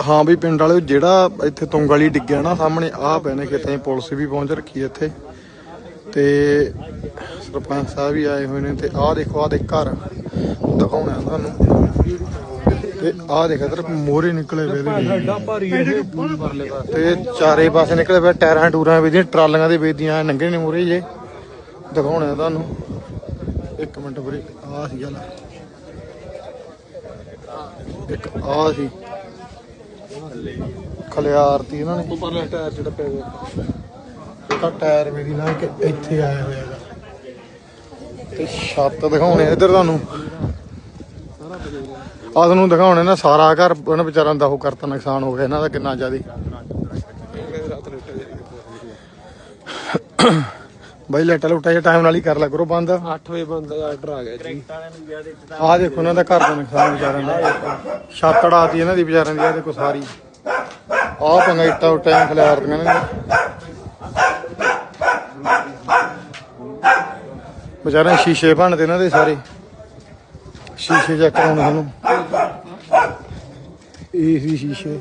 ਹਾਂ ਵੀ ਪਿੰਡ ਵਾਲੇ ਜਿਹੜਾ ਇੱਥੇ ਤੁੰਗ ਡਿੱਗਿਆ ਨਾ ਸਾਹਮਣੇ, ਆਹ ਪਏ ਨੇ ਕਿਤੇ ਪੁਲਿਸ ਵੀ ਪਹੁੰਚ ਰੱਖੀ ਹੈ ਇੱਥੇ। ਤੇ ਸਰਪੰਚ ਸਾਹਿਬ ਵੀ ਆਏ ਹੋਏ ਨੇ ਤੇ ਆਹ ਦੇਖੋ, ਆਹ ਦੇ ਘਰ ਦਿਖਾਉਣਾ ਤੁਹਾਨੂੰ। ਤੇ ਆਹ ਦੇਖ, ਇਧਰ ਮੋਹਰੇ ਨਿਕਲੇ ਵੇ ਇਹਦੇ। ਤੇ ਚਾਰੇ ਪਾਸੇ ਨਿਕਲੇ ਵੇ ਟਾਇਰਾਂ ਟੂਰਾਂ ਵੇਦੀਆਂ ਟਰਾਲੀਆਂ ਦੇ ਵੇਦੀਆਂ ਨੰਗੇ ਨੇ ਮੋਹਰੇ ਜੇ। ਦਿਖਾਉਣਾ ਤੁਹਾਨੂੰ। ਇੱਕ ਮਿੰਟ ਵੀਰੇ, ਆਹ ਸੀ ਗੱਲ। ਇੱਕ ਆਹ ਸੀ। ਖਲਿਆਰਤੀ ਇਹਨਾਂ ਨੇ। ਉਹ ਪਰਲੇ ਟਾਇਰ ਜਿਹੜਾ ਪਿਆ ਹੋਇਆ। ਤਾਂ ਟਾਇਰ ਮੇਰੀ ਨਾਲ ਕਿ ਇੱਥੇ ਆਇਆ ਹੋਇਆ ਹੈਗਾ। ਤੇ ਛੱਤ ਦਿਖਾਉਣੇ ਇੱਧਰ ਤੁਹਾਨੂੰ। ਆ ਤੁਹਾਨੂੰ ਦਿਖਾਉਣੇ ਨਾ ਸਾਰਾ ਘਰ ਉਹਨਾਂ ਵਿਚਾਰਾਂ ਦਾ ਉਹ ਕਰਤਾ ਨੁਕਸਾਨ ਹੋ ਗਿਆ ਇਹਨਾਂ ਦਾ ਕਿੰਨਾ ਜ਼ਿਆਦਾ। ਇਹ ਨੇ ਬਾਈ ਲੈਟਾ ਲੁੱਟਾ ਜਿਹਾ ਟਾਈਮ ਨਾਲ ਹੀ ਕਰ ਲਿਆ ਕਰੋ ਬੰਦ। 8 ਵਜੇ ਬੰਦ ਆਰਡਰ ਆ ਗਿਆ ਜੀ। ਆਹ ਦੇਖੋ ਇਹਨਾਂ ਦਾ ਘਰ ਦਾ ਨੁਕਸਾਨ ਵਿਚਾਰਿਆਂ ਦਾ। ਛੱਤ ਅੜਾਤੀ ਇਹਨਾਂ ਦੀ ਵਿਚਾਰਿਆਂ ਦੀ ਆਹ ਦੇਖੋ ਸਾਰੀ। ਆਹ ਪੰਗਾ ਇੱਟਾਂ ਉੱਟਾਂ ਖਿਲਾਰਦੀਆਂ ਨੇ। ਵਿਚਾਰਿਆਂ ਸ਼ੀਸ਼ੇ ਭੰਨਦੇ ਇਹਨਾਂ ਦੇ ਸਾਰੇ। ਸ਼ੀਸ਼ੇ ਚੈੱਕ ਕਰਾਉਣੇ ਸਾਨੂੰ ਇਹ ਵੀ ਸ਼ੀਸ਼ੇ।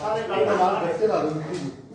ਸਾਰੇ ਕਾਲੇ ਨਾਲ ਬੱਚੇ ਲਾ ਦੋ